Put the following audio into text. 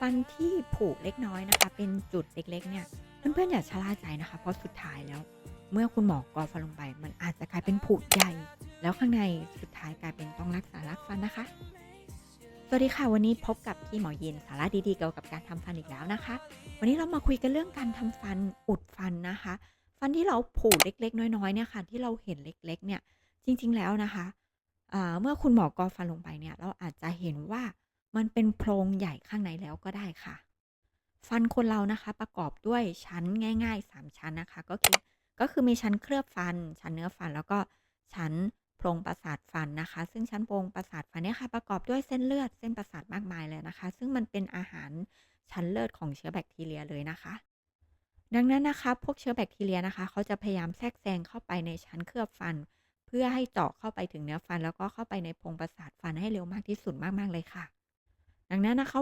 ฟันที่ผุเล็กน้อยนะคะ เป็นจุดเล็กๆเนี่ยเพื่อนๆอย่าชะล่าใจนะคะ เพราะสุดท้ายแล้ว เมื่อคุณหมอกอฟันลงไป มันอาจจะกลายเป็นผุใหญ่ แล้วข้างในสุดท้ายกลายเป็นต้องรักษารากฟันนะคะ สวัสดีค่ะวันนี้พบกับพี่หมอเย็นสาระดีๆเกี่ยวกับการทำฟันอีกแล้วนะคะ วันนี้เรามาคุยกันเรื่องการทำฟันอุดฟันนะคะ ฟันที่เราผุเล็กๆ น้อยๆเนี่ยค่ะที่เราเห็นเล็กๆเนี่ยจริงๆแล้วนะคะเมื่อคุณหมอกอฟันลงไปเนี่ยเราอาจจะเห็นว่า มันเป็นโพรงใหญ่ข้างในแล้วก็ได้ค่ะ ฟันคนเรานะคะประกอบด้วยชั้นง่าย ๆ 3 ชั้นนะคะ ก็คือก็คือมีชั้นเคลือบฟัน ชั้นเนื้อฟันแล้วก็ชั้นโพรงประสาทฟันนะคะ ซึ่งชั้นโพรงประสาทฟันเนี่ยค่ะ ประกอบด้วยเส้นเลือดเส้นประสาทมากมายเลยนะคะ ซึ่งมันเป็นอาหารชั้นเลิศของเชื้อแบคทีเรียเลยนะคะ ดังนั้นนะคะพวกเชื้อแบคทีเรียนะคะเขาจะพยายามแทรกแซงเข้าไปในชั้นเคลือบฟัน เพื่อให้เจาะเข้าไปถึงเนื้อฟัน แล้วก็เข้าไปในโพรงประสาทฟันให้เร็วมากที่สุดมากๆเลยค่ะ ดังนั้นนะคะ